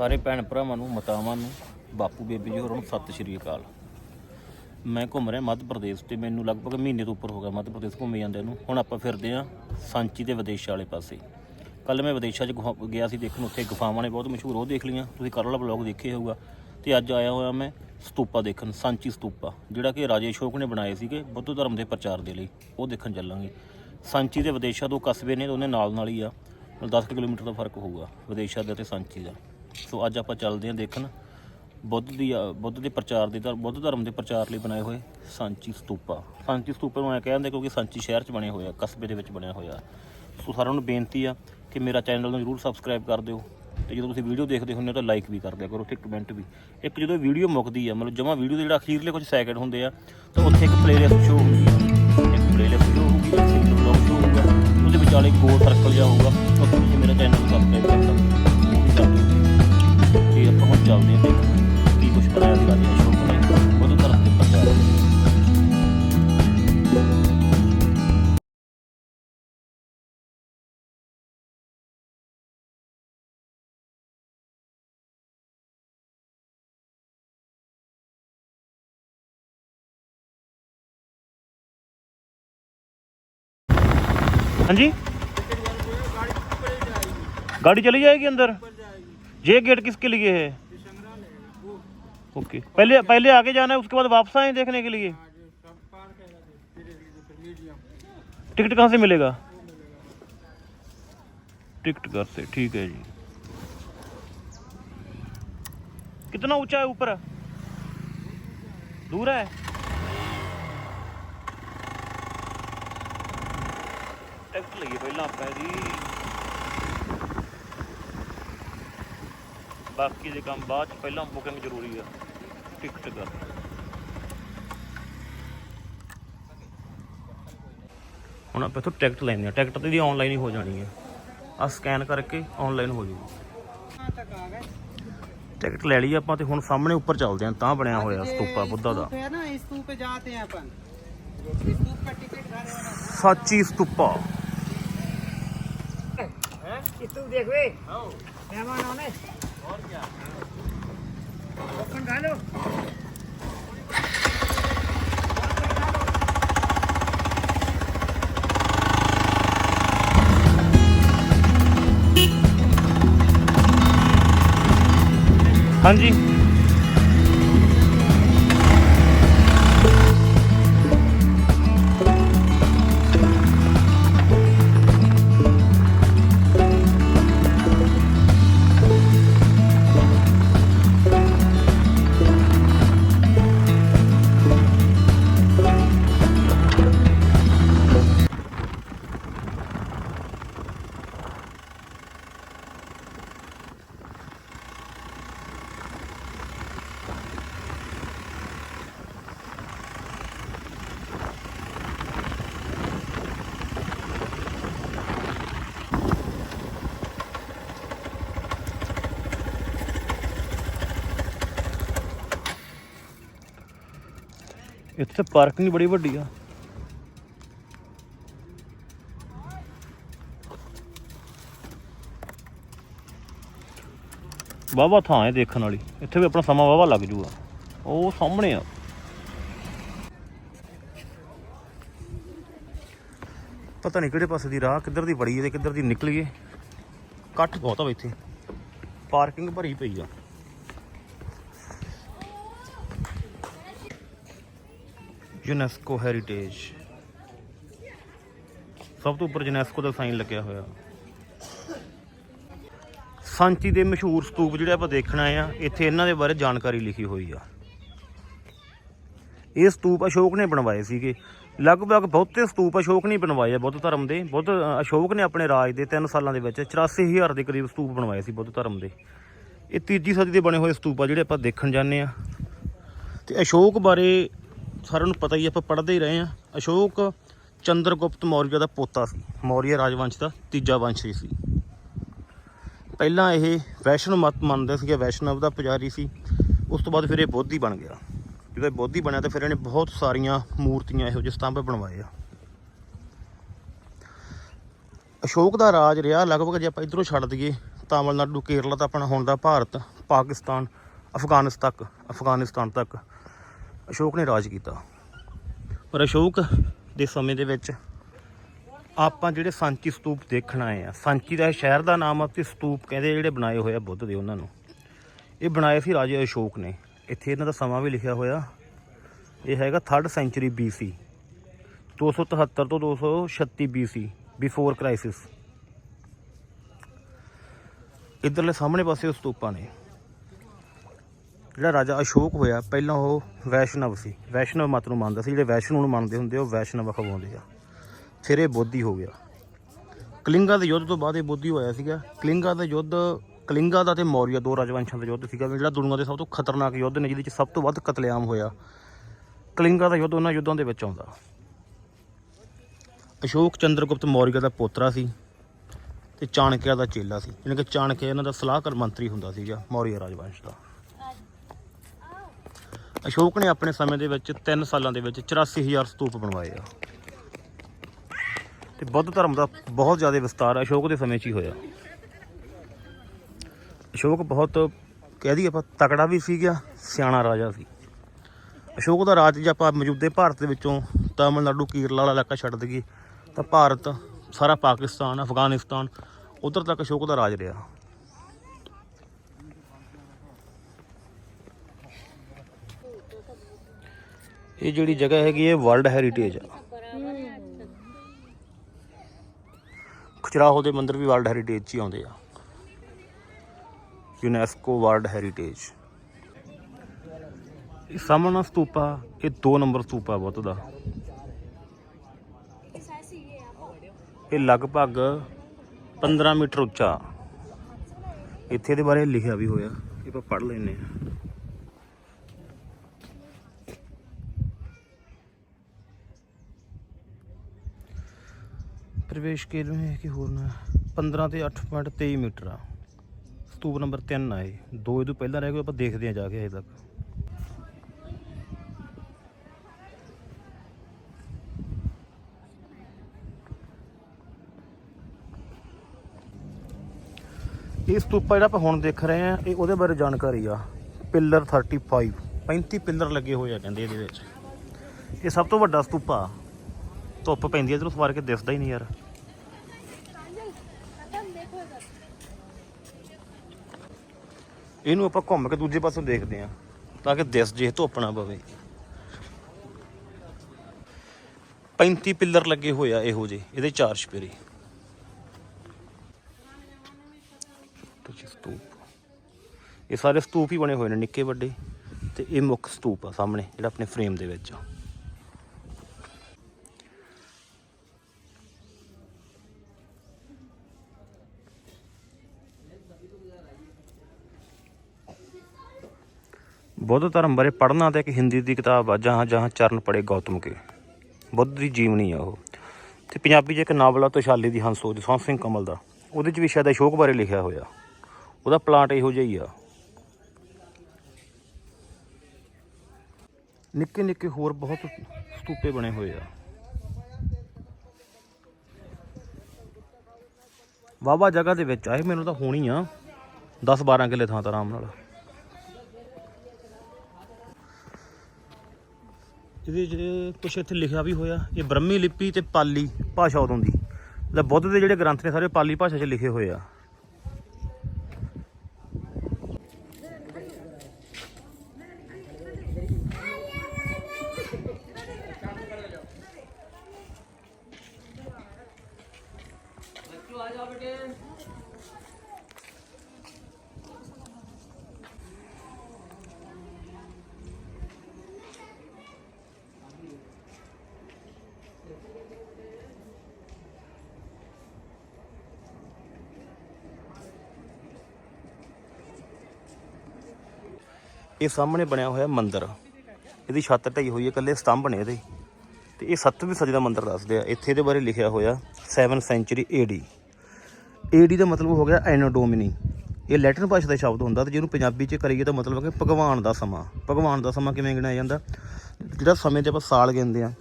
ਸਾਰੇ ਭੈਣ ਭਰਾਵਾਂ ਨੂੰ, ਮਾਤਾਵਾਂ ਨੂੰ, ਬਾਪੂ, ਬੇਬੀ ਜੀ ਹੋਰਾਂ ਨੂੰ ਸਤਿ ਸ਼੍ਰੀ ਅਕਾਲ। ਮੈਂ ਘੁੰਮ ਰਿਹਾ ਮੱਧ ਪ੍ਰਦੇਸ਼ ਤੇ ਮੈਨੂੰ ਲਗਭਗ ਮਹੀਨੇ ਤੋਂ ਉੱਪਰ ਹੋ ਗਿਆ ਮੱਧ ਪ੍ਰਦੇਸ਼ ਘੁੰਮੇ ਜਾਂਦੇ ਨੂੰ। ਹੁਣ ਆਪਾਂ ਫਿਰਦੇ ਆ ਸਾਂਚੀ ਤੇ ਵਿਦੇਸ਼ਾਂ ਵਾਲੇ ਪਾਸੇ। ਕੱਲ ਮੈਂ ਵਿਦੇਸ਼ਾਂ 'ਚ ਗੁਫਾ- ਗਿਆ ਸੀ ਦੇਖਣ, ਉੱਥੇ ਗੁਫਾਵਾਂ ਨੇ ਬਹੁਤ ਮਸ਼ਹੂਰ, ਉਹ ਦੇਖ ਲਈਆਂ। ਤੁਸੀਂ ਕੱਲ੍ਹ ਵਾਲਾ ਬਲੌਗ ਦੇਖਿਆ ਹੋਊਗਾ। ਤੇ ਅੱਜ ਆਇਆ ਹੋਇਆ ਮੈਂ ਸਤੂਪਾ ਦੇਖਣ, ਸਾਂਚੀ ਸਤੂਪਾ, ਜਿਹੜਾ ਕਿ ਰਾਜੇ ਅਸ਼ੋਕ ਨੇ ਬਣਾਏ ਸੀਗੇ ਬੁੱਧ ਧਰਮ ਦੇ ਪ੍ਰਚਾਰ ਦੇ ਲਈ। ਉਹ ਦੇਖਣ ਚੱਲਾਂਗੇ। ਸਾਂਚੀ ਤੇ ਵਿਦੇਸ਼ਾਂ ਦੋ ਕਸਬੇ ਨੇ ਦੋਨੇ ਨਾਲ ਨਾਲ ਹੀ ਆ। 10 ਕਿਲੋਮੀਟਰ ਦਾ ਫ਼ਰਕ ਹੋਊਗਾ, ਵਿਦੇਸ਼ਾਂ ਦੇ ਤੇ ਸਾਂਚੀ ਦਾ। ਸੋ ਅੱਜ ਆਪਾਂ ਚੱਲਦੇ ਹਾਂ ਦੇਖਣ। ਬੁੱਧ ਦੀ ਅ, ਬੁੱਧ ਦੇ ਪ੍ਰਚਾਰ ਦੇ ਧਰ ਬੁੱਧ ਧਰਮ ਦੇ ਪ੍ਰਚਾਰ ਲਈ ਬਣਾਏ ਹੋਏ ਸਾਂਚੀ ਸਤੂਪਾ। ਸਾਂਚੀ ਸਤੂਪਾ ਨੂੰ ਐ ਕਹਿੰਦੇ ਕਿਉਂਕਿ ਸਾਂਚੀ ਸ਼ਹਿਰ 'ਚ ਬਣਿਆ ਹੋਇਆ ਕਸਬੇ ਦੇ ਵਿੱਚ ਬਣਿਆ ਹੋਇਆ। ਸੋ ਸਾਰਿਆਂ ਨੂੰ ਬੇਨਤੀ ਆ ਕਿ ਮੇਰਾ ਚੈਨਲ ਨੂੰ ਜਰੂਰ ਸਬਸਕ੍ਰਾਈਬ ਕਰ ਦਿਓ ਤੇ ਜਦੋਂ ਤੁਸੀਂ ਵੀਡੀਓ ਦੇਖਦੇ ਹੁੰਦੇ ਹੋ ਤਾਂ ਲਾਈਕ ਵੀ ਕਰ ਦਿਆ ਕਰੋ ਤੇ ਕਮੈਂਟ ਵੀ। ਇੱਕ ਜਦੋਂ ਵੀਡੀਓ ਮੁੱਕਦੀ ਆ ਮਤਲਬ ਜਮਾ ਵੀਡੀਓ ਦੇ ਜਿਹੜਾ ਅਖੀਰਲੇ ਕੁਝ ਸੈਕਿੰਡ ਹੁੰਦੇ ਆ ਤਾਂ ਉੱਥੇ ਇੱਕ ਪਲੇਲਿਸਟ ਸ਼ੋ ਹੁੰਦੀ ਆ। ਇੱਕ ਪਲੇਲਿਸਟ ਸ਼ੋ ਹੋਊਗੀ ਇੱਕ ਸਿੰਗਲ ਬਲੌਗ ਸ਼ੋ ਹੋਊਗਾ ਉਹਦੇ ਵਿਚਾਲੇ ਗੋਲ ਸਰਕਲ ਜਿਹਾ ਹੋਊਗਾ ਉੱਥੇ ਤੁਸੀਂ ਮੇਰਾ ਚੈਨਲ ਨੂੰ ਸਬਸਕ੍ਰਾਈਬ ਕਰ ਸਕਦੇ ਚੱਲਦੇ ਹਾਂ ਦੇਖਣ ਕੀ ਕੁਝ ਬਣਾਇਆ ਸੀ ਰਾਜੇ ਅਸ਼ੋਕ ਨੇ ਬੁੱਧ ਧਰਮ ਦੇ ਪ੍ਰਚਾਰ ਲਈ ਹਾਂਜੀ गाड़ी चली जाएगी अंदर ये गेट किसके लिए है ओके। पहले पहले आगे जाना है, उसके बाद वापस आए देखने के लिए? टिकट कहाँ से मिलेगा? टिकट घर से, ठीक है जी। कितना ऊँचा है ऊपर? दूर है? टैक्स लगी पहला पैरी ਬਾਕੀ ਦੇ ਕੰਮ ਬਾਅਦ ਚ ਪਹਿਲਾਂ ਬੁਕਿੰਗ ਜ਼ਰੂਰੀ ਆ ਟਿਕਟ ਦਾ। ਹੁਣ ਆਪਾਂ ਤੋਂ ਟਿਕਟ ਲੈਣੀ ਆ ਟਿਕਟ ਤੇ ਦੀ ਆਨਲਾਈਨ ਹੀ ਹੋ ਜਾਣੀ ਆ। ਆ ਸਕੈਨ ਕਰਕੇ ਆਨਲਾਈਨ ਹੋ ਜੂਗੀ ਟਿਕਟ ਲੈ ਲਈ ਆਪਾਂ ਤੇ ਹੁਣ ਸਾਹਮਣੇ ਉੱਪਰ ਚੱਲਦੇ ਆਂ ਤਾਂ ਬਣਿਆ ਹੋਇਆ ਸਤੂਪਾ ਬੁੱਧਾ ਦਾ। ਸੱਚੀ ਸਤੂਪਾ ਹੈ ਇਸ ਤੂੰ ਦੇਖ ਵੇ। ਹਾਂ। ਮਹਿਮਾਨ ਆਉਣੇ। ਹਾਂਜੀ। ਇੱਥੇ ਪਾਰਕਿੰਗ ਬੜੀ ਵੱਡੀ ਆ। ਵਾਵਾ ਥਾਂ ਹੈ ਦੇਖਣ ਵਾਲੀ। ਇੱਥੇ ਵੀ ਆਪਣਾ ਸਮਾਂ ਵਾਵਾ ਲੱਗ ਜੂਗਾ। ਉਹ ਸਾਹਮਣੇ ਆ। ਪਤਾ ਨਹੀਂ ਕਿਹੜੇ ਪਾਸੇ ਦੀ ਰਾਹ, ਕਿੱਧਰ ਦੀ ਵੜੀ ਹੈ ਤੇ ਕਿੱਧਰ ਦੀ ਨਿਕਲੀਏ ਕੱਟ ਬਹੁਤ ਆ ਇੱਥੇ। ਪਾਰਕਿੰਗ ਭਰੀ ਪਈ ਆ। ਯੂਨੈਸਕੋ ਹੈਰੀਟੇਜ ਸਭ ਤੋਂ ਉੱਪਰ ਯੂਨੈਸਕੋ ਦਾ ਸਾਈਨ ਲੱਗਿਆ ਹੋਇਆ। ਸਾਂਚੀ ਦੇ ਮਸ਼ਹੂਰ ਸਤੂਪ ਜਿਹੜੇ ਆਪਾਂ ਦੇਖਣਾ ਆ, ਇੱਥੇ ਇਹਨਾਂ ਦੇ ਬਾਰੇ ਜਾਣਕਾਰੀ ਲਿਖੀ ਹੋਈ ਆ। ਇਹ ਸਤੂਪ ਅਸ਼ੋਕ ਨੇ ਬਣਵਾਏ ਸੀਗੇ। ਲਗਭਗ ਬਹੁਤੇ ਸਤੂਪ ਅਸ਼ੋਕ ਨੇ ਬਣਵਾਏ ਆ ਬੁੱਧ ਧਰਮ ਦੇ। ਬੁੱਧ ਅਸ਼ੋਕ ਨੇ ਆਪਣੇ ਰਾਜ ਦੇ 3 ਸਾਲਾਂ ਦੇ ਵਿੱਚ 84000 ਦੇ ਕਰੀਬ ਸਤੂਪ ਬਣਵਾਏ ਸੀ ਬੁੱਧ ਧਰਮ ਦੇ। ਇਹ ਤੀਜੀ ਸਦੀ ਦੇ ਬਣੇ ਹੋਏ ਸਤੂਪ ਆ ਜਿਹੜੇ ਆਪਾਂ ਦੇਖਣ ਜਾਂਦੇ ਆ। ਤੇ ਅਸ਼ੋਕ ਬਾਰੇ ਸਾਰਿਆਂ ਨੂੰ ਪਤਾ ਹੀ ਆਪਾਂ ਪੜ੍ਹਦੇ ਹੀ ਰਹੇ ਆ। ਅਸ਼ੋਕ ਚੰਦਰਗੁਪਤ ਮੌਰੀਆ ਦਾ ਪੋਤਾ ਸੀ। ਮੌਰੀਆ ਰਾਜਵੰਸ਼ ਦਾ ਤੀਜਾ ਵੰਸ਼ ਸੀ। ਪਹਿਲਾਂ ਇਹ ਵੈਸ਼ਨਵ ਮਤ ਮੰਨਦੇ ਸੀਗੇ, ਵੈਸ਼ਨਵ ਦਾ ਪੁਜਾਰੀ ਸੀ। ਉਸ ਤੋਂ ਬਾਅਦ ਫਿਰ ਇਹ ਬੋਧੀ ਬਣ ਗਿਆ। ਜਦੋਂ ਇਹ ਬੋਧੀ ਬਣਿਆ ਤਾਂ ਫਿਰ ਇਹਨੇ ਬਹੁਤ ਸਾਰੀਆਂ ਮੂਰਤੀਆਂ ਇਹੋ ਜਿਹੇ ਸਤੰਭ ਬਣਵਾਏ ਆ। ਅਸ਼ੋਕ ਦਾ ਰਾਜ ਰਿਹਾ, ਲਗਭਗ ਜੇ ਆਪਾਂ ਇਧਰੋਂ ਛੱਡ ਦਈਏ, ਤਾਮਿਲਨਾਡੂ, ਕੇਰਲਾ ਤਾਂ ਆਪਣਾ ਹੁਣ ਦਾ ਭਾਰਤ, ਪਾਕਿਸਤਾਨ, ਅਫਗਾਨਿਸਤਾਨ ਤੱਕ ਅਫਗਾਨਿਸਤਾਨ ਤੱਕ। ਅਸ਼ੋਕ ਨੇ ਰਾਜ ਕੀਤਾ। ਪਰ ਅਸ਼ੋਕ ਦੇ ਸਮੇਂ ਦੇ ਵਿੱਚ ਆਪਾਂ ਜਿਹੜੇ ਸਾਂਚੀ ਸਤੂਪ ਦੇਖਣ ਆਏ ਆ, ਸਾਂਚੀ ਦਾ ਸ਼ਹਿਰ ਦਾ ਨਾਮ ਆ ਤੇ ਸਤੂਪ ਕਹਿੰਦੇ ਜਿਹੜੇ ਬਣਾਏ ਹੋਏ ਆ ਬੁੱਧ ਦੇ ਉਹਨਾਂ ਨੂੰ। ਇਹ ਬਣਾਏ ਸੀ ਰਾਜੇ ਅਸ਼ੋਕ ਨੇ। ਇੱਥੇ ਇਹਨਾਂ ਦਾ ਸਮਾਂ ਵੀ ਲਿਖਿਆ ਹੋਇਆ। ਇਹ ਹੈਗਾ 3rd ਸੈਂਚੁਰੀ BC 273 ਤੋਂ 236 BC ਬਿਫੋਰ ਕ੍ਰਾਈਸਿਸ ਇਧਰਲੇ ਸਾਹਮਣੇ ਪਾਸੇ ਉਹ ਸਤੂਪਾਂ ਨੇ। ਜਿਹੜਾ ਰਾਜਾ ਅਸ਼ੋਕ ਹੋਇਆ, ਪਹਿਲਾਂ ਉਹ ਵੈਸ਼ਨਵ ਸੀ। ਵੈਸ਼ਨਵ ਮਤ ਨੂੰ ਮੰਨਦਾ ਸੀ, ਜਿਹੜੇ ਵੈਸ਼ਨੂ ਨੂੰ ਮੰਨਦੇ ਹੁੰਦੇ ਉਹ ਵੈਸ਼ਨਵ ਅਖਵਾਉਂਦੇ ਆ। ਫਿਰ ਇਹ ਬੋਧੀ ਹੋ ਗਿਆ। ਕਲਿੰਗਾ ਦੇ ਯੁੱਧ ਤੋਂ ਬਾਅਦ ਇਹ ਬੋਧੀ ਹੋਇਆ ਸੀਗਾ। ਕਲਿੰਗਾ ਦਾ ਯੁੱਧ, ਕਲਿੰਗਾ ਦਾ ਤੇ ਮੌਰੀਆ, ਦੋ ਰਾਜਵੰਸ਼ਾਂ ਦਾ ਯੁੱਧ ਸੀਗਾ, ਜਿਹੜਾ ਦੁਨੀਆ ਦੇ ਸਭ ਤੋਂ ਖਤਰਨਾਕ ਯੁੱਧ ਨੇ, ਜਿਹਦੇ ਵਿੱਚ ਸਭ ਤੋਂ ਵੱਧ ਕਤਲੇਆਮ ਹੋਇਆ। ਕਲਿੰਗਾ ਦਾ ਯੁੱਧ ਉਹਨਾਂ ਯੁੱਧਾਂ ਦੇ ਵਿੱਚ ਆਉਂਦਾ। ਅਸ਼ੋਕ ਚੰਦਰਗੁਪਤ ਮੌਰੀਆ ਦਾ ਪੋਤਰਾ ਸੀ ਤੇ ਚਾਣਕਿਆ ਦਾ ਚੇਲਾ ਸੀ। ਯਾਨੀ ਕਿ ਚਾਣਕਿਆ ਇਹਨਾਂ ਦਾ ਸਲਾਹਕਾਰ ਮੰਤਰੀ ਹੁੰਦਾ ਸੀਗਾ, ਮੌਰੀਆ ਰਾਜਵੰਸ਼ ਦਾ। ਅਸ਼ੋਕ ਨੇ ਆਪਣੇ ਸਮੇਂ ਦੇ ਵਿੱਚ 3 ਸਾਲਾਂ ਦੇ ਵਿੱਚ 84000 ਸਤੂਪ ਬਣਵਾਏ ਆ। ਤੇ ਬੁੱਧ ਧਰਮ ਦਾ ਬਹੁਤ ਜ਼ਿਆਦਾ ਵਿਸਤਾਰ ਅਸ਼ੋਕ ਦੇ ਸਮੇਂ 'ਚ ਹੀ ਹੋਇਆ। ਅਸ਼ੋਕ ਬਹੁਤ ਕਹਿ ਦਈਏ ਆਪਾਂ ਤਕੜਾ ਵੀ ਸੀ ਗਿਆ, ਸਿਆਣਾ ਰਾਜਾ ਸੀ। ਅਸ਼ੋਕ ਦਾ ਰਾਜ ਜੇ ਆਪਾਂ ਮੌਜੂਦੇ ਭਾਰਤ ਦੇ ਵਿੱਚੋਂ ਤਾਮਿਲਨਾਡੂ, ਕੇਰਲਾ ਵਾਲਾ ਇਲਾਕਾ ਛੱਡ ਦਈਏ, ਤਾਂ ਭਾਰਤ, ਸਾਰਾ ਪਾਕਿਸਤਾਨ, ਅਫਗਾਨਿਸਤਾਨ, ਉਧਰ ਤੱਕ ਅਸ਼ੋਕ ਦਾ ਰਾਜ ਰਿਹਾ। ਇਹ ਜਿਹੜੀ ਜਗ੍ਹਾ ਹੈਗੀ ਇਹ ਵਰਲਡ ਹੈਰੀਟੇਜ ਆ। ਖਚਰਾਹੋ ਦੇ ਮੰਦਿਰ ਵੀ ਵਰਲਡ ਹੈਰੀਟੇਜ 'ਚ ਹੀ ਆਉਂਦੇ ਆ। ਯੂਨੈਸਕੋ ਵਰਲਡ ਹੈਰੀਟੇਜ ਇਹ ਸਾਹਮਣਾ ਸਤੂਪਾ, ਇਹ 2 ਨੰਬਰ ਸਤੂਪਾ ਬੁੱਧ ਦਾ। ਇਹ ਲਗਭਗ 15 ਮੀਟਰ ਉੱਚਾ। ਇੱਥੇ ਦੇ ਬਾਰੇ ਲਿਖਿਆ ਵੀ ਹੋਇਆ, ਇਹ ਆਪਾਂ ਪੜ੍ਹ ਲੈਨੇ ਆ ਪ੍ਰਵੇਸ਼ ਕੇਂਦਰ ਹੈ ਕਿ ਹੋਰ ਨਾ 15 ਤੇ 8.23 ਮੀਟਰ ਆ। ਸਤੂਪ ਨੰਬਰ 3 ਆ ਇਹ। ਦੋ ਇਹ ਤੋਂ ਪਹਿਲਾਂ ਰਹਿ ਗਏ, ਆਪਾਂ ਦੇਖਦੇ ਆ ਜਾ ਕੇ ਅਜੇ ਤੱਕ। ਇਹ ਸਤੂਪਾ ਜਿਹੜਾ ਆਪਾਂ ਹੁਣ ਦੇਖ ਰਹੇ ਆ ਇਹ ਉਹਦੇ ਬਾਰੇ ਜਾਣਕਾਰੀ ਆ। ਪਿੱਲਰ 35 35 ਪਿੱਲਰ ਲੱਗੇ ਹੋਏ ਆ ਕਹਿੰਦੇ ਇਹਦੇ ਵਿੱਚ। ਇਹ ਸਭ ਤੋਂ ਵੱਡਾ ਸਤੂਪਾ ਧੁੱਪ ਪੈਂਦੀ ਹੈ ਜਦੋਂ ਸਵਾਰ ਕੇ ਦਿਸਦਾ ਹੀ ਨਹੀਂ ਯਾਰ। ਇਹਨੂੰ ਆਪਾਂ ਘੁੰਮ ਕੇ ਦੂਜੇ ਪਾਸੋਂ ਦੇਖਦੇ ਆ ਤਾਂ ਕਿ ਦਿਸ ਜੇ ਧੁੱਪ ਨਾ ਪਵੇ। 35 ਪਿੱਲਰ ਲੱਗੇ ਹੋਏ ਆ ਇਹੋ ਜੇ ਇਹਦੇ ਚਾਰ ਛਪੇਰੇ। ਸਤੂਪ। ਇਹ ਸਾਰੇ ਸਤੂਪ ਹੀ ਬਣੇ ਹੋਏ ਨੇ, ਨਿੱਕੇ ਵੱਡੇ। ਤੇ ਇਹ ਮੁੱਖ ਸਤੂਪ ਆ ਸਾਹਮਣੇ, ਜਿਹੜਾ ਆਪਣੇ ਫਰੇਮ ਦੇ ਵਿੱਚ ਆ। ਬੁੱਧ ਧਰਮ ਬਾਰੇ ਪੜ੍ਹਨਾ ਤੇ ਇੱਕ ਹਿੰਦੀ ਦੀ ਕਿਤਾਬ ਆ, ਜਹਾਂ ਜਹਾਂ ਚਰਨ ਪੜੇ ਗੌਤਮ ਕੇ। ਬੁੱਧ ਦੀ ਜੀਵਨੀ ਆ ਉਹ। ਤੇ ਪੰਜਾਬੀ 'ਚ ਇੱਕ ਨਾਵਲ ਆ ਤੋਸ਼ਾਲੀ ਦੀ ਹੰਸੋ ਜਸਵੰਤ ਸਿੰਘ ਕਮਲ ਦਾ। ਉਹਦੇ 'ਚ ਵੀ ਸ਼ਾਇਦ ਅਸ਼ੋਕ ਬਾਰੇ ਲਿਖਿਆ ਹੋਇਆ। ਉਹਦਾ ਪਲਾਟ ਇਹੋ ਜਿਹਾ ਹੀ ਆ। ਨਿੱਕੇ ਨਿੱਕੇ ਹੋਰ ਬਹੁਤ ਸਤੂਪੇ ਬਣੇ ਹੋਏ ਆ। ਵਾਵਾ ਜਗ੍ਹਾ ਦੇ ਵਿੱਚ ਆਏ ਮੈਨੂੰ ਤਾਂ ਹੋਣੀ ਆ। 10 12 ਕਿੱਲੇ ਥਾਂ ਤਾਂ ਆਰਾਮ ਨਾਲ। ਇਹਦੇ ਜਿਹੜੇ ਕੁਛ ਇੱਥੇ ਲਿਖਿਆ ਵੀ ਹੋਇਆ, ਇਹ ਬ੍ਰਹਮੀ ਲਿਪੀ ਤੇ ਪਾਲੀ ਭਾਸ਼ਾ ਉਦੋਂ ਦੀ। ਮਤਲਬ ਬੁੱਧ ਦੇ ਜਿਹੜੇ ਗ੍ਰੰਥ ਨੇ ਸਾਰੇ ਪਾਲੀ ਭਾਸ਼ਾ 'ਚ ਲਿਖੇ ਹੋਏ ਆ। ਇਹ ਸਾਹਮਣੇ ਬਣਿਆ ਹੋਇਆ ਮੰਦਿਰ। ਇਹਦੀ ਛੱਤ ਢਈ ਹੋਈ ਹੈ, ਇਕੱਲੇ ਸਤੰਭ ਨੇ ਇਹਦੇ। ਤੇ ਇਹ ਸੱਤਵੀਂ ਸਦੀ ਦਾ ਮੰਦਿਰ ਦੱਸਦੇ ਆ। ਇੱਥੇ ਇਹਦੇ ਬਾਰੇ ਲਿਖਿਆ ਹੋਇਆ 7 ਸੈਂਚੁਰੀ ਏਡੀ ਏਡੀ ਦਾ ਮਤਲਬ ਹੋ ਗਿਆ ਐਨੋਡੋਮਿਨੀ ਇਹ ਲੈਟਿਨ ਭਾਸ਼ਾ ਦਾ ਸ਼ਬਦ ਹੁੰਦਾ ਤੇ ਜਿਹਨੂੰ ਪੰਜਾਬੀ 'ਚ ਕਰੀਏ ਤਾਂ ਮਤਲਬ ਹੈ ਕਿ ਭਗਵਾਨ ਦਾ ਸਮਾਂ। ਭਗਵਾਨ ਦਾ ਸਮਾਂ ਕਿਵੇਂ ਗਿਣਿਆ ਜਾਂਦਾ? ਜਿਹੜਾ ਸਮੇਂ ਤੇ ਆਪਾਂ ਸਾਲ ਗਿਣਦੇ ਆ,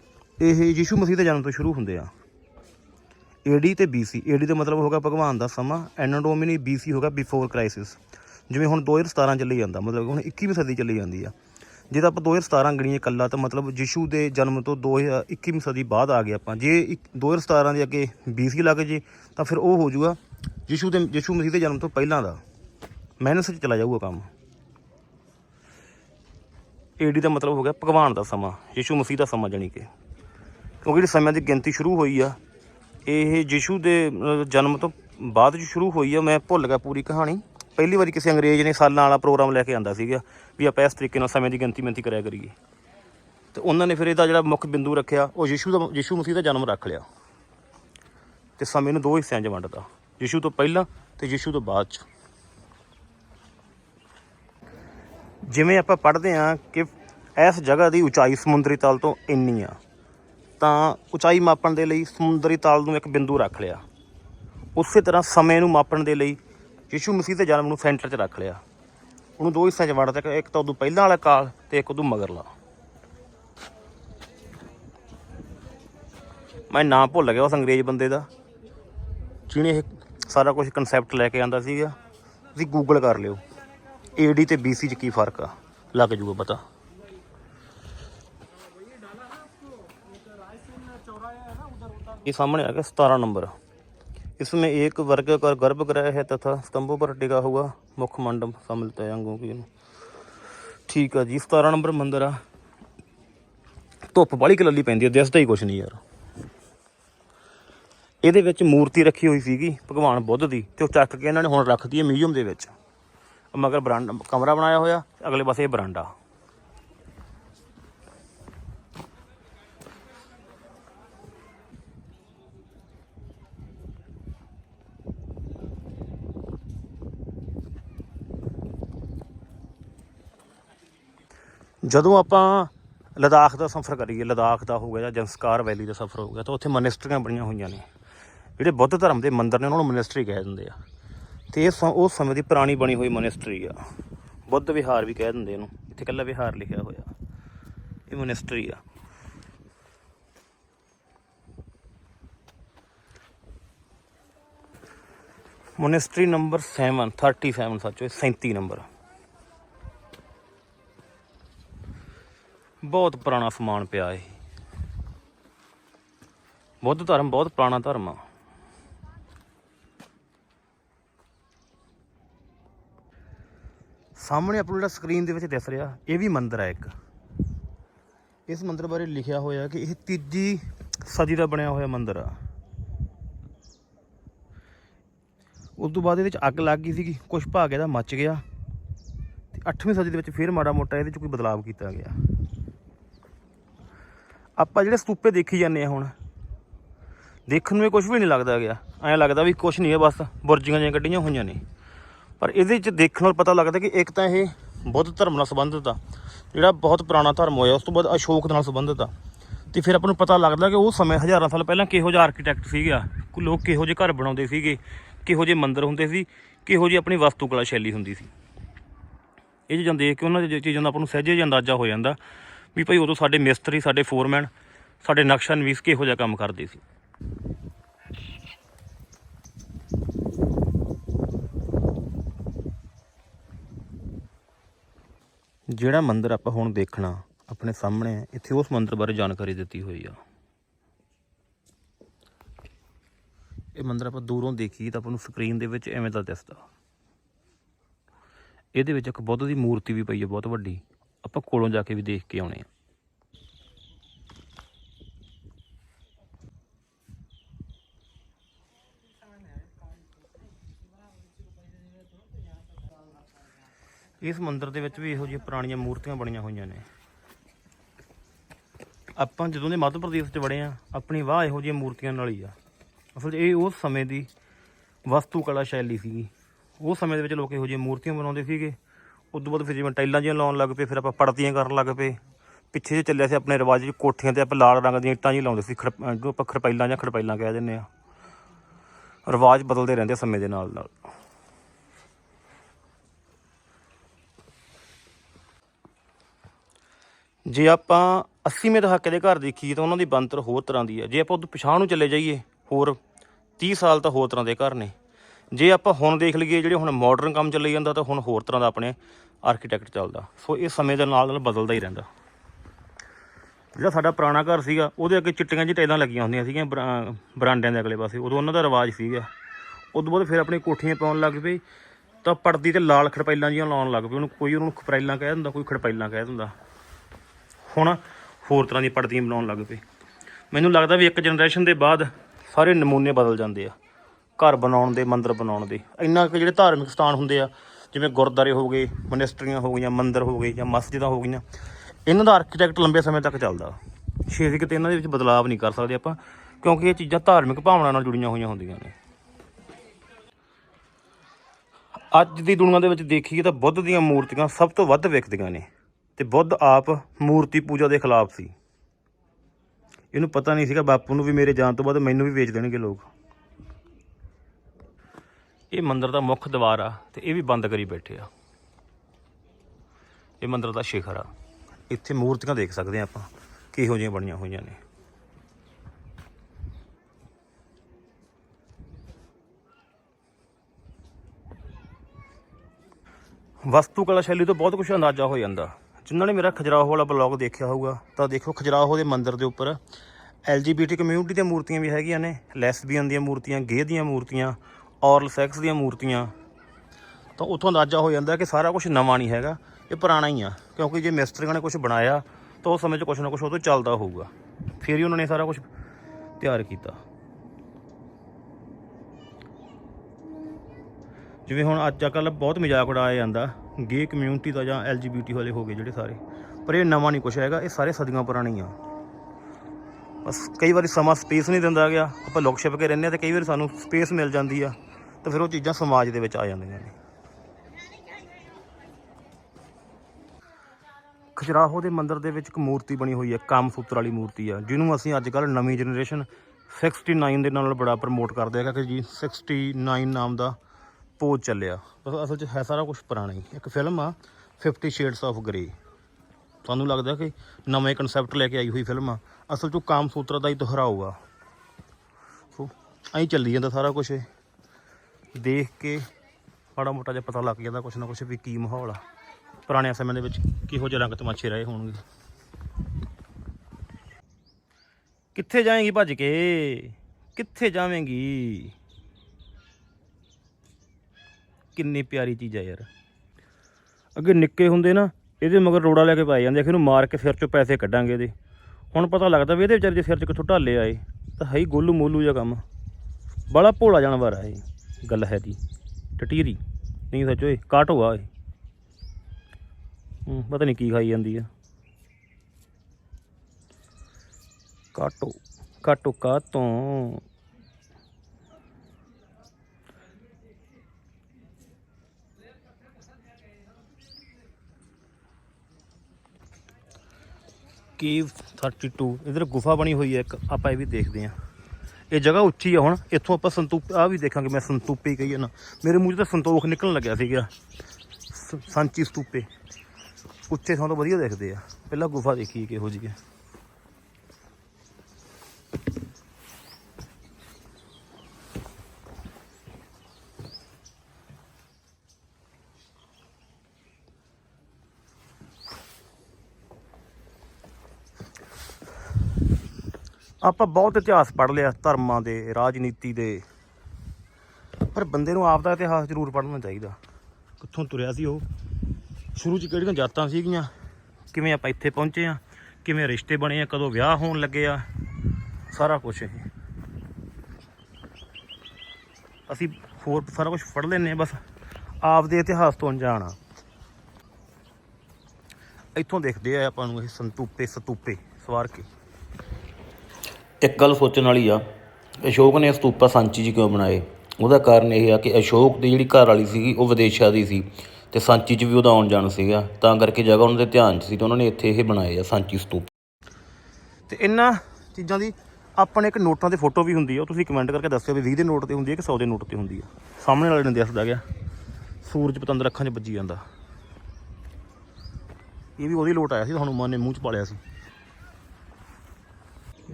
ਇਹ ਯੀਸ਼ੂ ਮਸੀਹ ਦੇ ਜਨਮ ਤੋਂ ਸ਼ੁਰੂ ਹੁੰਦੇ ਆ। ਏਡੀ ਤੇ ਬੀਸੀ ਏਡੀ ਦਾ ਮਤਲਬ ਹੋਗਾ ਭਗਵਾਨ ਦਾ ਸਮਾਂ। ਐਨੋ ਡੋਮਿਨੀ ਬੀਸੀ ਹੋਗਾ ਬਿਫੋਰ ਕ੍ਰਾਈਸਿਸ ਜਿਵੇਂ ਹੁਣ 2017 ਚੱਲੀ ਜਾਂਦਾ, ਮਤਲਬ ਹੁਣ 21ਵੀਂ ਸਦੀ ਚੱਲੀ ਜਾਂਦੀ ਆ। ਜੇ ਤਾਂ ਆਪਾਂ 2017 ਗਣੀਏ ਇਕੱਲਾ, ਤਾਂ ਮਤਲਬ ਯਿਸੂ ਦੇ ਜਨਮ ਤੋਂ 2021ਵੀਂ ਸਦੀ ਬਾਅਦ ਆ ਗਏ ਆਪਾਂ। ਜੇ ਇੱਕ- 2017 ਦੇ ਅੱਗੇ ਬੀਸੀ ਲੱਗ ਜੇ, ਤਾਂ ਫਿਰ ਉਹ ਹੋ ਜਾਊਗਾ ਯਿਸੂ ਦੇ, ਯਿਸੂ ਮਸੀਹ ਦੇ ਜਨਮ ਤੋਂ ਪਹਿਲਾਂ ਦਾ। ਮਾਈਨਸ 'ਚ ਚਲਾ ਜਾਊਗਾ ਕੰਮ। ਏਡੀ ਦਾ ਮਤਲਬ ਹੋ ਗਿਆ ਭਗਵਾਨ ਦਾ ਸਮਾਂ, ਯਿਸੂ ਮਸੀਹ ਦਾ ਸਮਾਂ ਜਾਣੀ ਕਿ। ਕਿਉਂਕਿ ਜਿਹੜੀ ਸਮਿਆਂ ਦੀ ਗਿਣਤੀ ਸ਼ੁਰੂ ਹੋਈ ਆ, ਇਹ ਯਿਸੂ ਦੇ ਜਨਮ ਤੋਂ ਬਾਅਦ ਚ ਸ਼ੁਰੂ ਹੋਈ ਆ, ਮੈਂ ਭੁੱਲ ਗਿਆ ਪੂਰੀ ਕਹਾਣੀ। ਪਹਿਲੀ ਵਾਰੀ ਕਿਸੇ ਅੰਗਰੇਜ਼ ਨੇ ਸਾਲਾਂ ਵਾਲਾ ਪ੍ਰੋਗਰਾਮ ਲੈ ਕੇ ਆਂਦਾ ਸੀਗਾ ਵੀ ਆਪਾਂ ਇਸ ਤਰੀਕੇ ਨਾਲ ਸਮੇਂ ਦੀ ਗਿਣਤੀ ਮਿੰਤੀ ਕਰਿਆ ਕਰੀਏ। ਤੇ ਉਹਨਾਂ ਨੇ ਫਿਰ ਇਹਦਾ ਜਿਹੜਾ ਮੁੱਖ ਬਿੰਦੂ ਰੱਖਿਆ, ਉਹ ਯਿਸੂ ਦਾ ਯਿਸੂ ਮਸੀਹ ਦਾ ਜਨਮ ਰੱਖ ਲਿਆ। ਤੇ ਸਮੇਂ ਨੂੰ ਦੋ ਹਿੱਸਿਆਂ 'ਚ ਵੰਡਦਾ ਯਿਸੂ ਤੋਂ ਪਹਿਲਾਂ ਤੇ ਯਿਸੂ ਤੋਂ ਬਾਅਦ 'ਚ। ਜਿਵੇਂ ਆਪਾਂ ਪੜ੍ਹਦੇ ਹਾਂ ਕਿ ਇਸ ਜਗ੍ਹਾ ਦੀ ਉਚਾਈ ਸਮੁੰਦਰੀ ਤਲ ਤੋਂ ਇੰਨੀ ਆ, ਤਾਂ ਉਚਾਈ ਮਾਪਣ ਦੇ ਲਈ ਸਮੁੰਦਰੀ ਤਲ ਨੂੰ ਇੱਕ ਬਿੰਦੂ ਰੱਖ ਲਿਆ। ਉਸੇ ਤਰ੍ਹਾਂ ਸਮੇਂ ਨੂੰ ਮਾਪਣ ਦੇ ਲਈ ਯਿਸੂ ਮਸੀਹ ਦੇ ਜਨਮ ਨੂੰ ਸੈਂਟਰ 'ਚ ਰੱਖ ਲਿਆ। ਉਹਨੂੰ ਦੋ ਹਿੱਸਿਆਂ 'ਚ ਵੰਡਤਾ ਇੱਕ ਤਾਂ ਉਦੋਂ ਪਹਿਲਾਂ ਵਾਲਾ ਕਾਲ ਤੇ ਇੱਕ ਉਦੋਂ ਮਗਰਲਾ। ਮੈਂ ਨਾਂ ਭੁੱਲ ਗਿਆ ਉਸ ਅੰਗਰੇਜ਼ ਬੰਦੇ ਦਾ, ਜਿਹਨੇ ਇਹ ਸਾਰਾ ਕੁਝ ਕਨਸੈਪਟ ਲੈ ਕੇ ਆਂਦਾ ਸੀਗਾ। ਤੁਸੀਂ ਗੂਗਲ ਕਰ ਲਿਓ। ਏਡੀ ਤੇ ਬੀਸੀ 'ਚ ਕੀ ਫ਼ਰਕ ਆ? ਲੱਗ ਜੂਗਾ ਪਤਾ। ਇਹ ਸਾਹਮਣੇ ਆ ਗਿਆ 17 ਨੰਬਰ। इसमें एक वर्ग का गर्भगृह है तथा स्तंभों पर टिका हुआ मुख्य मंडप सम्मिलित है अंगों की ਠੀਕ ਆ ਜੀ 17 ਨੰਬਰ ਮੰਦਿਰ ਆ ਧੁੱਪ ਬਾਲੀ ਕਲੱਲੀ ਪੈਂਦੀ ਆ ਦਿਸਦਾ ਹੀ ਕੁਛ ਨਹੀਂ ਯਾਰ ਇਹਦੇ ਵਿੱਚ ਮੂਰਤੀ ਰੱਖੀ ਹੋਈ ਸੀਗੀ ਭਗਵਾਨ ਬੁੱਧ ਦੀ ਤੇ ਉਹ ਚੱਕ ਕੇ ਇਹਨਾਂ ਨੇ ਹੁਣ ਰੱਖਦੀ ਹੈ ਮਿਊਜ਼ੀਅਮ ਦੇ ਵਿੱਚ ਮਗਰ ਬਰਾਂਡਾ ਕਮਰਾ ਬਣਾਇਆ ਹੋਇਆ ਅਗਲੇ ਪਾਸੇ ਇਹ ਬਰਾਂਡਾ ਜਦੋਂ ਆਪਾਂ ਲਦਾਖ ਦਾ ਸਫ਼ਰ ਕਰੀਏ, ਲਦਾਖ ਦਾ ਹੋ ਗਿਆ ਜਾਂ ਜੰਸਕਾਰ ਵੈਲੀ ਦਾ ਸਫ਼ਰ ਹੋ ਗਿਆ, ਤਾਂ ਉੱਥੇ ਮਨਿਸਟਰੀਆਂ ਬਣੀਆਂ ਹੋਈਆਂ ਨੇ। ਜਿਹੜੇ ਬੁੱਧ ਧਰਮ ਦੇ ਮੰਦਰ ਨੇ, ਉਹਨਾਂ ਨੂੰ ਮਨਿਸਟਰੀ ਕਹਿ ਦਿੰਦੇ ਆ। ਤੇ ਇਹ ਸ- ਉਸ ਸਮੇਂ ਦੀ ਪੁਰਾਣੀ ਬਣੀ ਹੋਈ ਮਨਿਸਟਰੀ ਆ। ਬੁੱਧ ਵਿਹਾਰ ਵੀ ਕਹਿ ਦਿੰਦੇ ਇਹਨੂੰ। ਇੱਥੇ ਕੱਲਾ ਵਿਹਾਰ ਲਿਖਿਆ ਹੋਇਆ। ਇਹ ਮਨਿਸਟਰੀ ਆ। ਮਨਿਸਟਰੀ ਨੰਬਰ 7 37 ਸੱਚੋ, ਇਹ 37 ਨੰਬਰ। ਬਹੁਤ ਪੁਰਾਣਾ ਸਮਾਨ ਪਿਆ ਇਹ। ਬੁੱਧ ਧਰਮ, ਬਹੁਤ ਪੁਰਾਣਾ ਧਰਮ ਆ। ਸਾਹਮਣੇ ਆਪਾਂ ਨੂੰ ਜਿਹੜਾ ਸਕਰੀਨ ਦੇ ਵਿੱਚ ਦਿਸ ਰਿਹਾ, ਇਹ ਵੀ ਮੰਦਿਰ ਹੈ ਇੱਕ। ਇਸ ਮੰਦਿਰ ਬਾਰੇ ਲਿਖਿਆ ਹੋਇਆ ਕਿ ਇਹ ਤੀਜੀ ਸਦੀ ਦਾ ਬਣਿਆ ਹੋਇਆ ਮੰਦਿਰ ਆ। ਉਸ ਤੋਂ ਬਾਅਦ ਇਹਦੇ ਵਿੱਚ ਅੱਗ ਲੱਗ ਗਈ ਸੀਗੀ ਕੁਝ ਭਾਗ ਇਹਦਾ ਮੱਚ ਗਿਆ। ਤੇ 8ਵੀਂ ਸਦੀ ਦੇ ਵਿੱਚ ਫਿਰ ਮਾੜਾ ਮੋਟਾ ਇਹਦੇ 'ਚ ਕੋਈ ਬਦਲਾਅ ਕੀਤਾ ਗਿਆ। ਆਪਾਂ ਜਿਹੜੇ ਸਤੂਪੇ ਦੇਖੀ ਜਾਂਦੇ ਆ ਹੁਣ, ਦੇਖਣ ਨੂੰ ਇਹ ਕੁਝ ਵੀ ਨਹੀਂ ਲੱਗਦਾ ਗਿਆ ਐਂ ਲੱਗਦਾ ਵੀ ਕੁਝ ਨਹੀਂ ਹੈ, ਬਸ ਬੁਰਜੀਆਂ ਜਿਹੀਆਂ ਕੱਢੀਆਂ ਹੋਈਆਂ ਨੇ। ਪਰ ਇਹਦੇ 'ਚ ਦੇਖਣ ਨਾਲ ਪਤਾ ਲੱਗਦਾ ਕਿ ਇੱਕ ਤਾਂ ਇਹ ਬੁੱਧ ਧਰਮ ਨਾਲ ਸੰਬੰਧਿਤ ਆ, ਜਿਹੜਾ ਬਹੁਤ ਪੁਰਾਣਾ ਧਰਮ ਹੋਇਆ, ਉਸ ਤੋਂ ਬਾਅਦ ਅਸ਼ੋਕ ਨਾਲ ਸੰਬੰਧਿਤ ਆ। ਤੇ ਫਿਰ ਆਪਾਂ ਨੂੰ ਪਤਾ ਲੱਗਦਾ ਕਿ ਉਹ ਸਮੇਂ ਹਜ਼ਾਰਾਂ ਸਾਲ ਪਹਿਲਾਂ ਕਿਹੋ ਜਿਹਾ ਆਰਕੀਟੈਕਟ ਸੀਗਾ ਕੋਈ ਲੋਕ ਕਿਹੋ ਜਿਹੇ ਘਰ ਬਣਾਉਂਦੇ ਸੀਗੇ, ਕਿਹੋ ਜਿਹੇ ਮੰਦਿਰ ਹੁੰਦੇ ਸੀ, ਕਿਹੋ ਜਿਹੀ ਆਪਣੀ ਵਸਤੂਕਲਾ ਸ਼ੈਲੀ ਹੁੰਦੀ ਸੀ। ਇਹ ਚੀਜ਼ਾਂ ਦੇਖ ਕੇ ਉਹਨਾਂ ਦੀ ਚੀਜ਼ਾਂ ਦਾ ਆਪਾਂ ਨੂੰ ਸਹਿਜੇ ਜਿਹਾ ਅੰਦਾਜ਼ਾ ਹੋ ਜਾਂਦਾ ਵੀ ਭਾਈ ਉਦੋਂ ਸਾਡੇ ਮਿਸਤਰੀ, ਸਾਡੇ ਫੋਰਮੈਨ ਸਾਡੇ ਨਕਸ਼ਾ ਨਵੀਸ ਕਿਹੋ ਜਿਹਾ ਕੰਮ ਕਰਦੇ ਸੀ। ਜਿਹੜਾ ਮੰਦਿਰ ਆਪਾਂ ਹੁਣ ਦੇਖਣਾ, ਆਪਣੇ ਸਾਹਮਣੇ, ਇੱਥੇ ਉਸ ਮੰਦਿਰ ਬਾਰੇ ਜਾਣਕਾਰੀ ਦਿੱਤੀ ਹੋਈ ਆ। ਇਹ ਮੰਦਿਰ ਆਪਾਂ ਦੂਰੋਂ ਦੇਖੀਏ ਤਾਂ ਆਪਾਂ ਨੂੰ ਸਕਰੀਨ ਦੇ ਵਿੱਚ ਐਵੇਂ ਦਾ ਦਿਸਦਾ। ਇਹਦੇ ਵਿੱਚ ਇੱਕ ਬੁੱਧ ਦੀ ਮੂਰਤੀ ਵੀ ਪਈ ਹੈ ਬਹੁਤ ਵੱਡੀ। ਆਪਾਂ ਕੋਲੋਂ ਜਾ ਕੇ ਵੀ ਦੇਖ ਕੇ ਆਉਣੇ ਆ। ਇਸ ਮੰਦਿਰ ਦੇ ਵਿੱਚ ਵੀ ਇਹੋ ਜਿਹੀਆਂ ਪੁਰਾਣੀਆਂ ਮੂਰਤੀਆਂ ਬਣੀਆਂ ਹੋਈਆਂ ਨੇ। ਆਪਾਂ ਜਦੋਂ ਦੇ ਮੱਧ ਪ੍ਰਦੇਸ਼ 'ਚ ਵੜੇ ਆ, ਆਪਣੀ ਵਾਹ ਇਹੋ ਜਿਹੀਆਂ ਮੂਰਤੀਆਂ ਨਾਲ ਹੀ ਆ। ਅਸਲ 'ਚ ਇਹ ਉਸ ਸਮੇਂ ਦੀ ਵਸਤੂ ਕਲਾ ਸ਼ੈਲੀ ਸੀਗੀ। ਉਸ ਸਮੇਂ ਦੇ ਵਿੱਚ ਲੋਕ ਇਹੋ ਜਿਹੀਆਂ ਮੂਰਤੀਆਂ ਬਣਾਉਂਦੇ ਸੀਗੇ। ਉਸ ਤੋਂ ਬਾਅਦ ਫਿਰ ਜਿਵੇਂ ਟਾਈਲਾਂ ਜਿਹੀਆਂ ਲਾਉਣ ਲੱਗ ਪਏ, ਫਿਰ ਆਪਾਂ ਪੜਤੀਆਂ ਕਰਨ ਲੱਗ ਪਏ। ਪਿੱਛੇ ਜੇ ਚੱਲਿਆ ਸੀ ਆਪਣੇ ਰਿਵਾਜ 'ਚ ਕੋਠੀਆਂ ਤੇ ਆਪਾਂ ਲਾਲ ਰੰਗ ਦੀਆਂ ਇੱਟਾਂ ਜੀ ਲਾਉਂਦੇ ਸੀ ਖੜ- ਜੋ ਆਪਾਂ ਖੜਪੈਲਾਂ ਜਾਂ ਖੜਪਾਈਲਾਂ ਕਹਿ ਦਿੰਦੇ ਆ। ਰਿਵਾਜ ਬਦਲਦੇ ਰਹਿੰਦੇ ਸਮੇਂ ਦੇ ਨਾਲ ਨਾਲ। ਜੇ ਆਪਾਂ 80ਵੇਂ ਦਹਾਕੇ ਦੇ ਘਰ ਦੇਖੀਏ ਤਾਂ ਉਹਨਾਂ ਦੀ ਬਣਤਰ ਹੋਰ ਤਰ੍ਹਾਂ ਦੀ ਹੈ ਜੇ ਆਪਾਂ ਉਦੋਂ ਪਛਾਣ ਨੂੰ ਚਲੇ ਜਾਈਏ, ਹੋਰ 30 ਸਾਲ ਤਾਂ ਹੋਰ ਤਰ੍ਹਾਂ ਦੇ ਘਰ ਨੇ। ਜੇ ਆਪਾਂ ਹੁਣ ਦੇਖ ਲਈਏ ਜਿਹੜੇ ਹੁਣ ਮਾਡਰਨ ਕੰਮ ਚੱਲੀ ਜਾਂਦਾ ਤਾਂ ਹੁਣ ਹੋਰ ਤਰ੍ਹਾਂ ਦਾ ਆਪਣੇ ਆਰਕੀਟੈਕਟ ਚੱਲਦਾ। ਸੋ ਇਹ ਸਮੇਂ ਦੇ ਨਾਲ ਨਾਲ ਬਦਲਦਾ ਹੀ ਰਹਿੰਦਾ। ਜਿਹੜਾ ਸਾਡਾ ਪੁਰਾਣਾ ਘਰ ਸੀਗਾ, ਉਹਦੇ ਅੱਗੇ ਚਿੱਟੀਆਂ ਜਿਹੀ ਟਾਈਲਾਂ ਲੱਗੀਆਂ ਹੁੰਦੀਆਂ ਸੀਗੀਆਂ ਬਰਾ- ਬਰਾਂਡਿਆਂ ਦੇ ਅਗਲੇ ਪਾਸੇ। ਉਦੋਂ ਉਹਨਾਂ ਦਾ ਰਿਵਾਜ ਸੀਗਾ। ਉਦੋਂ ਬਾਅਦ ਫਿਰ ਆਪਣੀ ਕੋਠੀਆਂ ਪਾਉਣ ਲੱਗ ਪਏ, ਤਾਂ ਪਰਦੀ ਤੇ ਲਾਲ ਖੜਪੈਲਾਂ ਜੀਆਂ ਲਾਉਣ ਲੱਗ ਪਏ। ਉਹਨੂੰ ਕੋਈ ਉਹਨੂੰ ਖੜਪੈਲਾਂ ਕਹਿ ਦਿੰਦਾ, ਕੋਈ ਖੜਪੈਲਾਂ ਕਹਿ ਦਿੰਦਾ। ਹੁਣ ਹੋਰ ਤਰ੍ਹਾਂ ਦੀ ਪਰਦੀਆਂ ਬਣਾਉਣ ਲੱਗ ਪਏ। ਮੈਨੂੰ ਲੱਗਦਾ ਵੀ ਇੱਕ ਜਨਰੇਸ਼ਨ ਦੇ ਬਾਅਦ ਸਾਰੇ ਨਮੂਨੇ ਬਦਲ ਜਾਂਦੇ ਆ। ਘਰ ਬਣਾਉਣ ਦੇ, ਮੰਦਿਰ ਬਣਾਉਣ ਦੇ। ਇੰਨਾ ਕਿ ਜਿਹੜੇ ਧਾਰਮਿਕ ਸਥਾਨ ਹੁੰਦੇ ਆ, ਜਿਵੇਂ ਗੁਰਦੁਆਰੇ ਹੋ ਗਏ ਮਨਿਸਟਰੀਆਂ ਹੋ ਗਈਆਂ, ਮੰਦਿਰ ਹੋ ਗਏ ਜਾਂ ਮਸਜਿਦਾਂ ਹੋ ਗਈਆਂ, ਇਹਨਾਂ ਦਾ ਆਰਕੀਟੈਕਟ ਲੰਬੇ ਸਮੇਂ ਤੱਕ ਚੱਲਦਾ। ਛੇਤੀ ਕਿਤੇ ਇਹਨਾਂ ਦੇ ਵਿੱਚ ਬਦਲਾਅ ਨਹੀਂ ਕਰ ਸਕਦੇ ਆਪਾਂ, ਕਿਉਂਕਿ ਇਹ ਚੀਜ਼ਾਂ ਧਾਰਮਿਕ ਭਾਵਨਾ ਨਾਲ ਜੁੜੀਆਂ ਹੋਈਆਂ ਹੁੰਦੀਆਂ ਨੇ। ਅੱਜ ਦੀ ਦੁਨੀਆ ਦੇ ਵਿੱਚ ਦੇਖੀਏ ਤਾਂ ਬੁੱਧ ਦੀਆਂ ਮੂਰਤੀਆਂ ਸਭ ਤੋਂ ਵੱਧ ਵਿਕਦੀਆਂ ਨੇ, ਤੇ ਬੁੱਧ ਆਪ ਮੂਰਤੀ ਪੂਜਾ ਦੇ ਖਿਲਾਫ ਸੀ। ਇਹਨੂੰ ਪਤਾ ਨਹੀਂ ਸੀਗਾ, ਬਾਪੂ ਨੂੰ ਵੀ ਮੇਰੇ ਜਾਣ ਤੋਂ ਬਾਅਦ ਮੈਨੂੰ ਵੀ ਵੇਚ ਦੇਣਗੇ ਲੋਕ। ਇਹ ਮੰਦਿਰ ਦਾ ਮੁੱਖ ਦਵਾਰ ਆ ਤੇ ਇਹ ਵੀ ਬੰਦ ਕਰੀ ਬੈਠੇ ਆ। ਇਹ ਮੰਦਿਰ ਦਾ ਸ਼ਿਖਰ ਆ। ਇੱਥੇ ਮੂਰਤੀਆਂ ਦੇਖ ਸਕਦੇ ਆ ਆਪਾਂ, ਕਿਹੋ ਜਿਹੀਆਂ ਬਣੀਆਂ ਹੋਈਆਂ ਨੇ। ਵਸਤੂ ਕਲਾ ਸ਼ੈਲੀ ਤੋਂ ਬਹੁਤ ਕੁਝ ਅੰਦਾਜ਼ਾ ਹੋ ਜਾਂਦਾ। ਜਿਨ੍ਹਾਂ ਨੇ ਮੇਰਾ ਖਜਰਾਹੋ ਵਾਲਾ ਬਲੌਗ ਦੇਖਿਆ ਹੋਊਗਾ, ਤਾਂ ਦੇਖੋ ਖਜਰਾਹੋ ਦੇ ਮੰਦਿਰ ਦੇ ਉੱਪਰ ਐਲਜੀਬੀਟੀ ਕਮਿਊਨਿਟੀ ਦੀਆਂ ਮੂਰਤੀਆਂ ਵੀ ਹੈਗੀਆਂ ਨੇ, ਲੈਸਬੀਅਨ ਦੀਆਂ ਮੂਰਤੀਆਂ ਗੇ ਦੀਆਂ ਮੂਰਤੀਆਂ ਔਰਲ ਸੈਕਸ ਦੀਆਂ ਮੂਰਤੀਆਂ। ਤਾਂ ਉੱਥੋਂ ਅੰਦਾਜ਼ਾ ਹੋ ਜਾਂਦਾ ਕਿ ਸਾਰਾ ਕੁਝ ਨਵਾਂ ਨਹੀਂ ਹੈਗਾ, ਇਹ ਪੁਰਾਣਾ ਹੀ ਆ। ਕਿਉਂਕਿ ਜੇ ਮਿਸਤਰੀਆਂ ਨੇ ਕੁਝ ਬਣਾਇਆ, ਤਾਂ ਉਸ ਸਮੇਂ 'ਚ ਕੁਝ ਨਾ ਕੁਝ ਉਹ ਤੋਂ ਚੱਲਦਾ ਹੋਊਗਾ। ਫਿਰ ਹੀ ਉਹਨਾਂ ਨੇ ਸਾਰਾ ਕੁਝ ਤਿਆਰ ਕੀਤਾ। ਜਿਵੇਂ ਹੁਣ ਅੱਜ ਕੱਲ੍ਹ ਬਹੁਤ ਮਜ਼ਾਕ ਉਡਾਇਆ ਜਾਂਦਾ ਗੇ ਕਮਿਊਨਿਟੀ ਦਾ ਜਾਂ ਐਲਜੀਬੀਟੀ ਵਾਲੇ ਹੋ ਗਏ ਜਿਹੜੇ ਸਾਰੇ। ਪਰ ਇਹ ਨਵਾਂ ਨਹੀਂ ਕੁਝ ਹੈਗਾ, ਇਹ ਸਾਰੇ ਸਦੀਆਂ ਪੁਰਾਣੇ ਆ। ਬਸ ਕਈ ਵਾਰੀ ਸਮਾਂ ਸਪੇਸ ਨਹੀਂ ਦਿੰਦਾ ਗਿਆ, ਆਪਾਂ ਲੁਕ ਛਿਪ ਕੇ ਰਹਿੰਦੇ ਆ ਤੇ ਕਈ ਵਾਰੀ ਸਾਨੂੰ ਸਪੇਸ ਮਿਲ ਜਾਂਦੀ ਆ। ਤਾਂ ਫਿਰ ਉਹ ਚੀਜ਼ਾਂ ਸਮਾਜ ਦੇ ਵਿੱਚ ਆ ਜਾਂਦੀਆਂ ਨੇ। ਖਜਰਾਹੋ ਦੇ ਮੰਦਿਰ ਦੇ ਵਿੱਚ ਇੱਕ ਮੂਰਤੀ ਬਣੀ ਹੋਈ ਹੈ ਕਾਮਸੂਤਰ ਵਾਲੀ ਮੂਰਤੀ ਆ, ਜਿਹਨੂੰ ਅਸੀਂ ਅੱਜ ਕੱਲ੍ਹ ਨਵੀਂ ਜਨਰੇਸ਼ਨ 69 ਦੇ ਨਾਲ ਬੜਾ ਪ੍ਰਮੋਟ ਕਰਦੇ ਆ ਕਿ ਜੀ 69 ਨਾਮ ਦਾ ਪੋਜ ਚੱਲਿਆ। ਬਸ ਅਸਲ 'ਚ ਹੈ ਸਾਰਾ ਕੁਝ ਪੁਰਾਣਾ ਹੀ। ਇੱਕ ਫਿਲਮ ਆ 50 ਸ਼ੇਡਸ ਆਫ ਗ੍ਰੇ ਤੁਹਾਨੂੰ ਲੱਗਦਾ ਕਿ ਨਵੇਂ ਕਨਸੈਪਟ ਲੈ ਕੇ ਆਈ ਹੋਈ ਫਿਲਮ ਆ। ਅਸਲ 'ਚ ਕਾਮਸੂਤਰ ਦਾ ਹੀ ਦੁਹਰਾਓ ਆ। ਸੋ, ਐਂ ਚੱਲੀ ਜਾਂਦਾ ਸਾਰਾ ਕੁਝ ਦੇਖ ਕੇ ਮਾੜਾ ਮੋਟਾ ਜਿਹਾ ਪਤਾ ਲੱਗ ਜਾਂਦਾ ਕੁਛ ਨਾ ਕੁਛ ਵੀ ਕੀ ਮਾਹੌਲ ਆ। ਪੁਰਾਣੇ ਸਮੇਂ ਦੇ ਵਿੱਚ ਕਿਹੋ ਜਿਹੇ ਰੰਗ ਤਮਾਸ਼ੇ ਰਹੇ ਹੋਣਗੇ। ਕਿੱਥੇ ਜਾਏਂਗੀ ਭੱਜ ਕੇ? ਕਿੱਥੇ ਜਾਵੇਂਗੀ? ਕਿੰਨੀ ਪਿਆਰੀ ਚੀਜ਼ ਆ ਯਾਰ। ਅੱਗੇ ਨਿੱਕੇ ਹੁੰਦੇ ਨਾ, ਇਹਦੇ ਮਗਰ ਰੋੜਾ ਲੈ ਕੇ ਪਾਏ ਜਾਂਦੇ ਆ ਨੂੰ ਮਾਰ ਕੇ ਸਿਰ ਚੋਂ ਪੈਸੇ ਕੱਢਾਂਗੇ ਇਹਦੇ। ਹੁਣ ਪਤਾ ਲੱਗਦਾ ਵੀ ਇਹਦੇ ਵਿਚਾਰੇ ਦੇ ਸਿਰ 'ਚ ਕਿੱਥੋਂ ਢਾਲੇ ਆਏ ਤਾਂ ਹੈ ਹੀ ਗੋਲੂ ਮੋਲੂ ਜਿਹਾ ਕੰਮ। ਬੜਾ ਭੋਲਾ ਜਾਨਵਰ ਆ ਇਹ। ਗੱਲ ਹੈ ਦੀ ਟਟੀਰੀ। ਨਹੀਂ ਸੱਚ ਓਏ, ਕਾਟੋ ਆ ਹੂੰ, ਪਤਾ ਨਹੀਂ ਕੀ ਖਾਈ ਜਾਂਦੀ ਆ। ਕਾਟੋ ਕਾਟੋ ਕਾਤੋਂ। ਕੇਵ 32 ਇਧਰ ਗੁਫਾ ਬਣੀ ਹੋਈ ਹੈ ਇੱਕ, ਆਪਾਂ ਇਹ ਵੀ ਦੇਖਦੇ ਹਾਂ ਇਹ ਜਗ੍ਹਾ ਉੱਚੀ ਆ ਹੁਣ, ਇੱਥੋਂ ਆਪਾਂ ਸੰਤੂਪ ਆ ਵੀ ਦੇਖਾਂਗੇ ਮੈਂ ਸੰਤੂਪੇ ਕਹੀ ਨਾ ਮੇਰੇ ਮੂੰਹ 'ਚ ਤਾਂ ਸੰਤੋਖ ਨਿਕਲਣ ਲੱਗਿਆ ਸੀਗਾ। ਸ- ਸਾਂਚੀ ਸਤੂਪੇ। ਉੱਚੇ ਥਾਂ ਤੋਂ ਵਧੀਆ ਦਿਖਦੇ ਆ। ਪਹਿਲਾਂ ਗੁਫਾ ਦੇਖੀ ਕਿਹੋ ਜਿਹੀ ਹੈ ਆਪਾਂ ਬਹੁਤ ਇਤਿਹਾਸ ਪੜ੍ਹ ਲਿਆ, ਧਰਮਾਂ ਦੇ, ਰਾਜਨੀਤੀ ਦੇ। ਪਰ ਬੰਦੇ ਨੂੰ ਆਪ ਦਾ ਇਤਿਹਾਸ ਜ਼ਰੂਰ ਪੜ੍ਹਨਾ ਚਾਹੀਦਾ। ਕਿੱਥੋਂ ਤੁਰਿਆ ਸੀ ਉਹ? ਸ਼ੁਰੂ 'ਚ ਕਿਹੜੀਆਂ ਜਾਤਾਂ ਸੀਗੀਆਂ? ਕਿਵੇਂ ਆਪਾਂ ਇੱਥੇ ਪਹੁੰਚੇ ਆ ਕਿਵੇਂ ਰਿਸ਼ਤੇ ਬਣੇ ਆ? ਕਦੋਂ ਵਿਆਹ ਹੋਣ ਲੱਗੇ ਆ? ਸਾਰਾ ਕੁਝ ਇਹ। ਅਸੀਂ ਹੋਰ ਸਾਰਾ ਕੁਝ ਪੜ੍ਹ ਲੈਨੇ ਆ ਬਸ ਆਪ ਦੇ ਇਤਿਹਾਸ ਤੋਂ ਅਣਜਾਣ ਆ। ਇੱਥੋਂ ਦੇਖਦੇ ਆ ਆਪਾਂ ਨੂੰ ਇਹ ਸੰਤੂਪੇ ਸਤੂਪੇ ਸਵਾਰ ਕੇ। ਇੱਕ ਗੱਲ ਸੋਚਣ ਵਾਲੀ ਆ, ਅਸ਼ੋਕ ਨੇ ਸਤੂਪਾ ਸਾਂਚੀ 'ਚ ਕਿਉਂ ਬਣਾਏ? ਉਹਦਾ ਕਾਰਨ ਇਹ ਆ ਕਿ ਅਸ਼ੋਕ ਦੀ ਜਿਹੜੀ ਘਰ ਵਾਲੀ ਸੀਗੀ, ਉਹ ਵਿਦੇਸ਼ਾਂ ਦੀ ਸੀ ਤੇ ਸਾਂਚੀ 'ਚ ਵੀ ਉਹਦਾ ਆਉਣ ਜਾਣ ਸੀਗਾ। ਤਾਂ ਕਰਕੇ ਜਗ੍ਹਾ ਉਹਨਾਂ ਦੇ ਧਿਆਨ 'ਚ ਸੀ ਤੇ ਉਹਨਾਂ ਨੇ ਇੱਥੇ ਇਹ ਬਣਾਏ ਆ ਸਾਂਚੀ ਸਤੂਪ ਤੇ ਇਹਨਾਂ ਚੀਜ਼ਾਂ ਦੀ ਆਪਣੇ ਇੱਕ ਨੋਟਾਂ ਤੇ ਫੋਟੋ ਵੀ ਹੁੰਦੀ ਆ, ਉਹ ਤੁਸੀਂ ਕਮੈਂਟ ਕਰਕੇ ਦੱਸਿਓ ਵੀ 20 ਦੇ ਨੋਟ ਤੇ ਹੁੰਦੀ ਹੈ ਕਿ 100 ਦੇ ਨੋਟ ਤੇ ਹੁੰਦੀ ਆ। ਸਾਹਮਣੇ ਵਾਲੇ ਨੇ ਦੱਸਦਾ ਗਿਆ। ਸੂਰਜ ਪਤੰਦਰ ਅੱਖਾਂ 'ਚ ਵੱਜੀ ਜਾਂਦਾ। ਇਹ ਵੀ ਉਹਦੀ ਲੋਟ ਆਇਆ ਸੀ ਹਨੂਮਾਨ ਨੇ ਮੂੰਹ 'ਚ ਪਾਲਿਆ ਸੀ।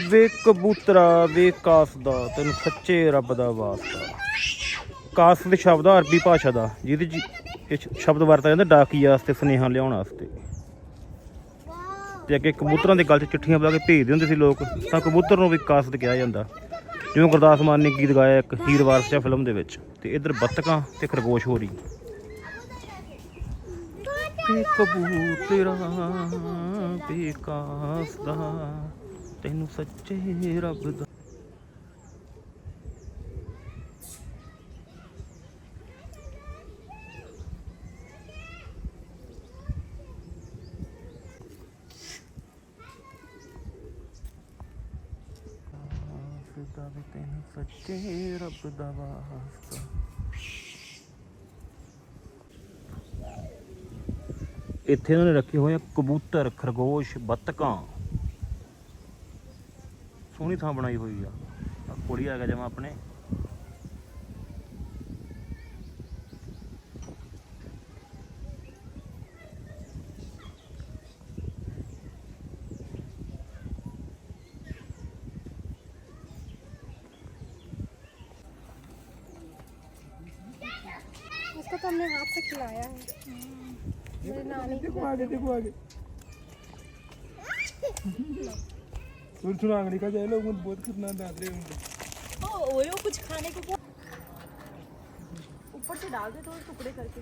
ਵੇ ਕਬੂਤਰਾ, ਵੇ ਕਾਸ ਦਾ, ਤੈਨੂੰ ਸੱਚੇ ਰੱਬ ਦਾ ਵਾਸਤਾ। ਕਾਸ ਦੇ ਸ਼ਬਦ ਆ ਅਰਬੀ ਭਾਸ਼ਾ ਦਾ, ਜਿਹਦੇ ਚ ਇਹ ਸ਼ਬਦ ਵਰਤਿਆ ਜਾਂਦਾ ਡਾਕੀਆ ਵਾਸਤੇ, ਸੁਨੇਹਾ ਲਿਆਉਣ ਵਾਸਤੇ। ਤੇ ਅੱਗੇ ਕਬੂਤਰਾਂ ਦੇ ਗਲ 'ਚ ਚਿੱਠੀਆਂ ਪਾ ਕੇ ਭੇਜਦੇ ਹੁੰਦੇ ਸੀ ਲੋਕ, ਤਾਂ ਕਬੂਤਰ ਨੂੰ ਵੀ ਕਾਸਤ ਕਿਹਾ ਜਾਂਦਾ। ਜਿਵੇਂ ਗੁਰਦਾਸ ਮਾਨ ਨੇ ਗੀਤ ਗਾਇਆ ਇੱਕ ਹੀਰ ਵਾਰਸਾ ਫਿਲਮ ਦੇ ਵਿੱਚ, ਤੇ ਇਧਰ ਬੱਤਕਾਂ ਤੇ ਖਰਗੋਸ਼ ਹੋ ਰਹੀ। ਤੇ ਕਬੂਤਰਾ ਬੇਕਾਸ ਦਾ ਤੈਨੂੰ ਸੱਚੇ ਰੱਬ ਦਾ। ਦਾ ਵੀ ਤੈਨੂੰ ਸੱਚੇ ਰੱਬ ਦਾ ਵਾਸਤਾ। ਇੱਥੇ ਉਹਨਾਂ ਨੇ ਰੱਖੇ ਹੋਏ ਆ ਕਬੂਤਰ, ਖਰਗੋਸ਼, ਬੱਤਕਾਂ। ਸੋਹਣੀ ਥਾਂ ਬਣਾਈ ਹੋਈ ਆ ਆ ਕੁੜੀ ਆ ਗਿਆ ਜਮਾ ਆਪਣੇ उसको तो हमने हाथ से खिलाया है मेरे नानी को देखो आगे देखो आगे सुन सुना आंगली का जाए लोग बहुत कितना डाल रहे होंगे ओ ओयो कुछ खाने को क्या ऊपर से डाल दे थोड़े टुकड़े करके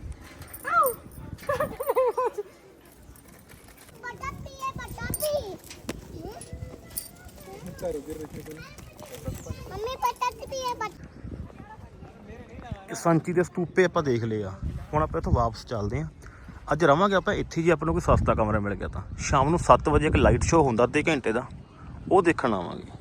चारों गिर रखे थे मम्मी पटाती भी है बट ਇਹ ਸੰਚੀ ਦੇ ਸਤੂਪੇ ਆਪਾਂ ਦੇਖ ਲਏ ਆ ਹੁਣ ਆਪਾਂ ਇੱਥੋਂ ਵਾਪਸ ਚੱਲਦੇ ਆ ਅੱਜ ਰਵਾਂਗੇ ਆਪਾਂ ਇੱਥੇ ਜੀ ਆਪਾਂ ਨੂੰ ਕੋਈ ਸਸਤਾ ਕਮਰਾ ਮਿਲ ਗਿਆ ਤਾਂ ਸ਼ਾਮ ਨੂੰ 7 ਵਜੇ ਇੱਕ ਲਾਈਟ ਸ਼ੋਅ ਹੁੰਦਾ ਅੱਧੇ ਘੰਟੇ ਦਾ ਉਹ ਦੇਖਣ ਆਵਾਂਗੇ।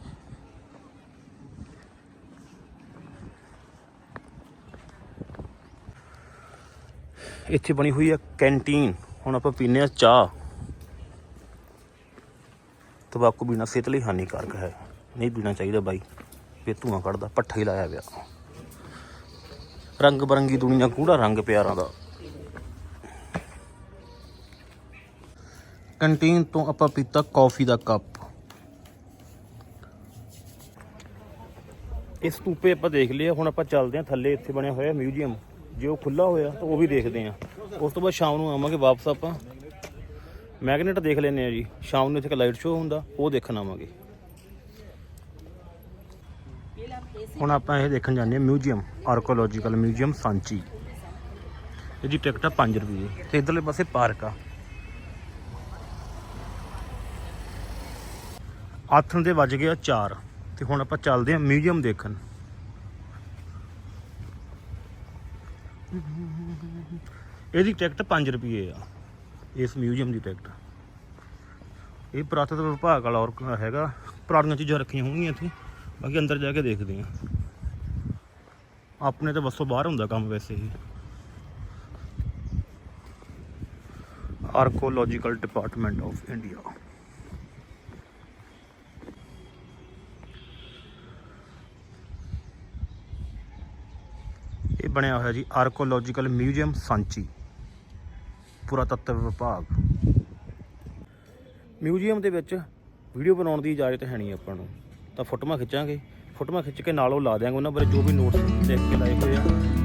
ਇੱਥੇ ਬਣੀ ਹੋਈ ਹੈ ਕੈਂਟੀਨ। ਹੁਣ ਆਪਾਂ ਪੀਨੇ ਆ ਚਾਹ। ਤੰਬਾਕੂ ਪੀਣਾ ਸਿਹਤ ਲਈ ਹਾਨੀਕਾਰਕ ਹੈ। ਨਹੀਂ ਪੀਣਾ ਚਾਹੀਦਾ ਬਾਈ। ਵੀ ਧੂਆਂ ਕੱਢਦਾ, ਪੱਠਾ ਹੀ ਲਾਇਆ ਪਿਆ। ਰੰਗ ਬਰੰਗੀ ਦੁਨੀਆ ਕੂੜਾ ਰੰਗ ਪਿਆਰਾਂ ਦਾ। ਕੰਟੀਨ ਤੋਂ ਆਪਾਂ ਪੀਤਾ ਕੌਫੀ ਦਾ ਕੱਪ। ਇਸ ਸਤੂਪੇ ਆਪਾਂ ਦੇਖ ਲਿਆ ਹੁਣ ਆਪਾਂ ਚੱਲਦੇ ਹਾਂ ਥੱਲੇ ਇੱਥੇ ਬਣਿਆ ਹੋਇਆ ਮਿਊਜ਼ੀਅਮ। ਜੇ ਉਹ ਖੁੱਲਾ ਹੋਇਆ ਤਾਂ ਉਹ ਵੀ ਦੇਖਦੇ ਹਾਂ। ਉਸ ਤੋਂ ਬਾਅਦ ਸ਼ਾਮ ਨੂੰ ਆਵਾਂਗੇ ਵਾਪਸ ਆਪਾਂ। ਮੈਗਨੇਟ ਦੇਖ ਲੈਨੇ ਆ ਜੀ। ਸ਼ਾਮ ਨੂੰ ਇੱਥੇ ਇੱਕ ਲਾਈਟ ਸ਼ੋਅ ਹੁੰਦਾ, ਉਹ ਦੇਖਣ ਆਵਾਂਗੇ। ਹੁਣ ਆਪਾਂ ਇਹ ਦੇਖਣ ਜਾਂਦੇ ਹਾਂ ਮਿਊਜ਼ੀਅਮ ਆਰਕੋਲੋਜੀਕਲ ਮਿਊਜ਼ੀਅਮ ਸਾਂਚੀ। ਇਹਦੀ ਟਿਕਟ ਆ 5 ਰੁਪਏ ਤੇ ਇਧਰਲੇ ਪਾਸੇ ਪਾਰਕ ਆ। ਆਥਣ ਦੇ ਵੱਜ ਗਿਆ 4 ਤੇ ਹੁਣ ਆਪਾਂ ਚੱਲਦੇ ਹਾਂ ਮਿਊਜ਼ੀਅਮ ਦੇਖਣ। ਇਹਦੀ ਟਿਕਟ 5 ਰੁਪਏ ਆ। ਇਸ ਮਿਊਜ਼ੀਅਮ ਦੀ ਟਿਕਟ। ਇਹ ਪੁਰਾਤਨ ਵਿਭਾਗ ਵਾਲਾ ਔਰ ਹੈਗਾ। ਪੁਰਾਣੀਆਂ ਚੀਜ਼ਾਂ ਰੱਖੀਆਂ ਹੋਣਗੀਆਂ ਇੱਥੇ। ਬਾਕੀ ਅੰਦਰ ਜਾ ਕੇ ਦੇਖਦੇ ਹਾਂ। ਆਪਣੇ ਤਾਂ ਬੱਸੋਂ ਬਾਹਰ ਹੁੰਦਾ ਕੰਮ ਵੈਸੇ ਹੀ। ਆਰਕੋਲੋਜੀਕਲ ਡਿਪਾਰਟਮੈਂਟ ਆਫ ਇੰਡੀਆ ਇਹ ਬਣਿਆ ਹੋਇਆ ਜੀ ਆਰਕੋਲੋਜੀਕਲ ਮਿਊਜ਼ੀਅਮ ਸਾਂਚੀ ਪੁਰਾਤੱਤਵ ਵਿਭਾਗ। ਮਿਊਜ਼ੀਅਮ ਦੇ ਵਿੱਚ ਵੀਡੀਓ ਬਣਾਉਣ ਦੀ ਇਜਾਜ਼ਤ ਹੈ ਨਹੀਂ ਆਪਾਂ ਨੂੰ। ਤਾਂ ਫੋਟੋਆਂ ਖਿੱਚਾਂਗੇ। ਫੋਟੋਆਂ ਖਿੱਚ ਕੇ ਨਾਲ ਉਹ ਲਾ ਦਿਆਂਗੇ ਉਹਨਾਂ ਬਾਰੇ ਜੋ ਵੀ ਨੋਟਸ ਲਿਖ ਕੇ ਲਾਏ ਹੋਏ ਆ।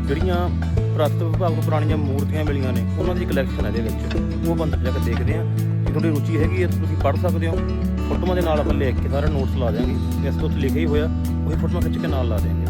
ਜਿਹੜੀਆਂ ਪੁਰਾਤਨ ਵਿਭਾਗ ਤੋਂ ਪੁਰਾਣੀਆਂ ਮੂਰਤੀਆਂ ਮਿਲੀਆਂ ਨੇ, ਉਹਨਾਂ ਦੀ ਕਲੈਕਸ਼ਨ ਹੈ ਇਹਦੇ ਵਿੱਚ। ਉਹ ਬੰਦਰ ਜਾ ਕੇ ਦੇਖਦੇ ਆ ਜੇ ਤੁਹਾਡੀ ਰੁਚੀ ਹੈਗੀ ਹੈ ਤੁਸੀਂ ਪੜ੍ਹ ਸਕਦੇ ਹੋ। ਫੋਟੋਆਂ ਦੇ ਨਾਲ ਆਪਾਂ ਲਿਖ ਕੇ ਸਾਰਾ ਨੋਟਸ ਲਾ ਦਿਆਂਗੇ। ਇਸ ਤੋਂ ਲਿਖਿਆ ਹੀ ਹੋਇਆ, ਉਹੀ ਫੋਟੋਆਂ ਖਿੱਚ ਕੇ ਨਾਲ ਲਾ ਦਿਆਂਗੇ।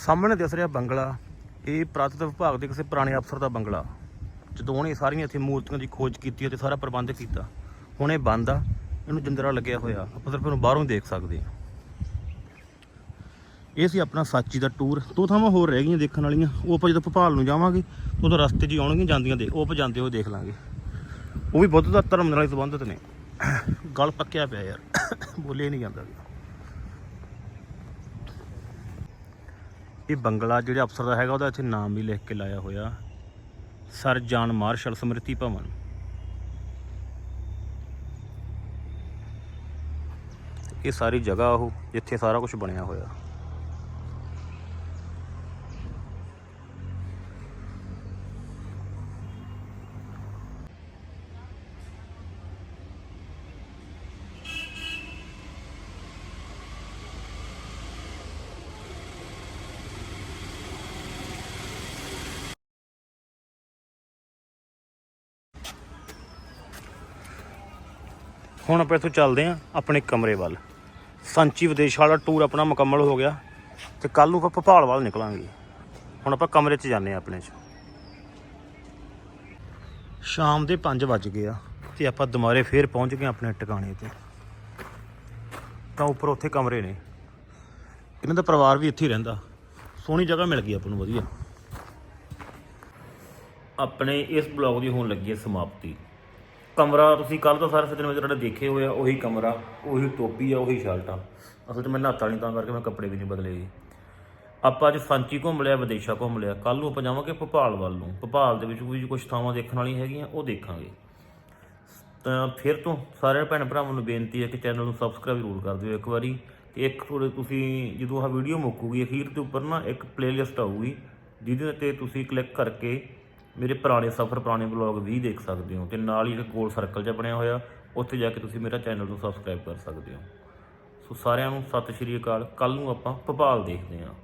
ਸਾਹਮਣੇ ਦਿਸ ਰਿਹਾ ਬੰਗਲਾ, ਇਹ ਪੁਰਾਤਤਵ ਵਿਭਾਗ ਦੇ ਕਿਸੇ ਪੁਰਾਣੇ ਅਫਸਰ ਦਾ ਬੰਗਲਾ। ਜਦੋਂ ਉਹਨੇ ਸਾਰੀਆਂ ਇੱਥੇ ਮੂਰਤੀਆਂ ਦੀ ਖੋਜ ਕੀਤੀ ਅਤੇ ਸਾਰਾ ਪ੍ਰਬੰਧ ਕੀਤਾ, ਹੁਣ ਇਹ ਬੰਦ ਆ, ਇਹਨੂੰ ਜਿੰਦਰਾ ਲੱਗਿਆ ਹੋਇਆ, ਆਪਾਂ ਸਿਰਫ ਇਹਨੂੰ ਬਾਹਰੋਂ ਦੇਖ ਸਕਦੇ ਹਾਂ। ਇਹ ਸੀ ਆਪਣਾ ਸਾਚੀ ਦਾ ਟੂਰ, ਦੋ ਥਾਵਾਂ ਹੋਰ ਰਹਿ ਗਈਆਂ ਦੇਖਣ ਵਾਲੀਆਂ, ਉਹ ਆਪਾਂ ਜਦੋਂ ਭੋਪਾਲ ਨੂੰ ਜਾਵਾਂਗੇ ਉਦੋਂ ਰਸਤੇ 'ਚ ਹੀ ਆਉਣਗੀਆਂ, ਜਾਂਦੀਆਂ ਦੇ, ਉਹ ਆਪਾਂ ਜਾਂਦੇ ਹੋਏ ਦੇਖ ਲਾਂਗੇ। ਉਹ ਵੀ ਬੁੱਧ ਦਾ ਧਰਮ ਨਾਲ ਸੰਬੰਧਿਤ ਨੇ। ਗਲ ਪੱਕਿਆ ਪਿਆ ਯਾਰ ਬੋਲੇ ਨਹੀਂ ਜਾਂਦਾ। ਇਹ ਬੰਗਲਾ ਜਿਹੜੇ ਅਫਸਰ ਦਾ ਹੈਗਾ, ਉਹਦਾ ਇੱਥੇ ਨਾਮ ਵੀ ਲਿਖ ਕੇ ਲਾਇਆ ਹੋਇਆ। ਸਰ ਜਾਨ ਮਾਰਸ਼ਲ ਸਮ੍ਰਿਤੀ ਭਵਨ। ਇਹ ਸਾਰੀ ਜਗ੍ਹਾ ਉਹ, ਜਿੱਥੇ ਸਾਰਾ ਕੁਝ ਬਣਿਆ ਹੋਇਆ। ਹੁਣ ਆਪਾਂ ਇੱਥੋਂ ਚੱਲਦੇ ਆਂ ਆਪਣੇ ਕਮਰੇ ਵੱਲ। ਸੰਚੀ ਵਿਦੇਸ਼ ਵਾਲਾ ਟੂਰ ਆਪਣਾ ਮੁਕੰਮਲ ਹੋ ਗਿਆ ਤੇ ਕੱਲ ਨੂੰ ਆਪਾਂ ਭੋਪਾਲ ਵੱਲ ਨਿਕਲਾਂਗੇ। ਹੁਣ ਆਪਾਂ ਕਮਰੇ 'ਚ ਜਾਂਦੇ ਆਂ ਆਪਣੇ 'ਚ। ਸ਼ਾਮ ਦੇ 5 ਵੱਜ ਗਏ ਆ ਤੇ ਆਪਾਂ ਦੁਬਾਰੇ ਫੇਰ ਪਹੁੰਚ ਗਏ ਆਪਣੇ ਟਿਕਾਣੇ ਤੇ। ਤਾਂ ਉੱਪਰ ਉੱਥੇ ਕਮਰੇ ਨੇ। ਇਹਨਾਂ ਦਾ ਪਰਿਵਾਰ ਵੀ ਇੱਥੇ ਹੀ ਰਹਿੰਦਾ। ਸੋਹਣੀ ਜਗ੍ਹਾ ਮਿਲ ਗਈ ਆਪਾਂ ਨੂੰ ਵਧੀਆ। ਆਪਣੇ ਇਸ ਬਲੌਗ ਦੀ ਹੋਣ ਲੱਗੀ ਹੈ ਸਮਾਪਤੀ। ਕਮਰਾ ਤੁਸੀਂ ਕੱਲ ਤੋਂ ਸਾਰੇ ਸੱਜਣ ਵਿੱਚ ਤੁਹਾਡੇ ਦੇਖੇ ਹੋਏ ਆ, ਉਹੀ ਕਮਰਾ, ਉਹੀ ਟੋਪੀ ਆ, ਉਹੀ ਸ਼ਰਟਾਂ। ਅਸਲ 'ਚ ਮੈਂ ਨਹਾਤਾ ਨਹੀਂ ਤਾਂ ਕਰਕੇ ਮੈਂ ਕੱਪੜੇ ਵੀ ਨਹੀਂ ਬਦਲੇ। ਜੀ ਆਪਾਂ ਅੱਜ ਸਾਂਚੀ ਘੁੰਮ ਲਿਆ, ਵਿਦੇਸ਼ਾ ਘੁੰਮ ਲਿਆ। ਕੱਲ ਨੂੰ ਆਪਾਂ ਜਾਵਾਂਗੇ ਭੋਪਾਲ ਵੱਲ ਨੂੰ। ਭੋਪਾਲ ਦੇ ਵਿੱਚ ਵੀ ਕੁਝ ਥਾਵਾਂ ਦੇਖਣ ਵਾਲੀਆਂ ਹੈਗੀਆਂ, ਉਹ ਦੇਖਾਂਗੇ। ਤਾਂ ਫਿਰ ਤੋਂ ਸਾਰੇ ਭੈਣ ਭਰਾਵਾਂ ਨੂੰ ਬੇਨਤੀ ਹੈ ਕਿ ਚੈਨਲ ਨੂੰ ਸਬਸਕ੍ਰਾਈਬ ਜ਼ਰੂਰ ਕਰ ਦਿਓ ਇੱਕ ਵਾਰੀ। ਤੇ ਇੱਕ ਥੋੜੇ ਤੁਸੀਂ ਜਦੋਂ ਆਹ ਵੀਡੀਓ ਮੁੱਕੂਗੀ, ਅਖੀਰ ਦੇ ਉੱਪਰ ਨਾ ਇੱਕ ਪਲੇਲਿਸਟ ਆਊਗੀ, ਜਿਹਦੇ ਤੇ ਤੁਸੀਂ ਕਲਿੱਕ ਕਰਕੇ ਮੇਰੇ ਪੁਰਾਣੇ ਸਫ਼ਰ, ਪੁਰਾਣੇ ਵਲੌਗ ਵੀ ਦੇਖ ਸਕਦੇ ਹੋ ਤੇ ਨਾਲ ਹੀ ਇੱਕ ਗੋਲ ਸਰਕਲ ਜਿਹਾ ਬਣਿਆ ਹੋਇਆ, ਉੱਥੇ ਜਾ ਕੇ ਤੁਸੀਂ ਮੇਰਾ ਚੈਨਲ ਨੂੰ ਸਬਸਕ੍ਰਾਈਬ ਕਰ ਸਕਦੇ ਹੋ। ਸੋ ਸਾਰਿਆਂ ਨੂੰ ਸਤਿ ਸ਼੍ਰੀ ਅਕਾਲ ਕੱਲ ਨੂੰ ਆਪਾਂ ਭੋਪਾਲ ਦੇਖਦੇ ਹਾਂ।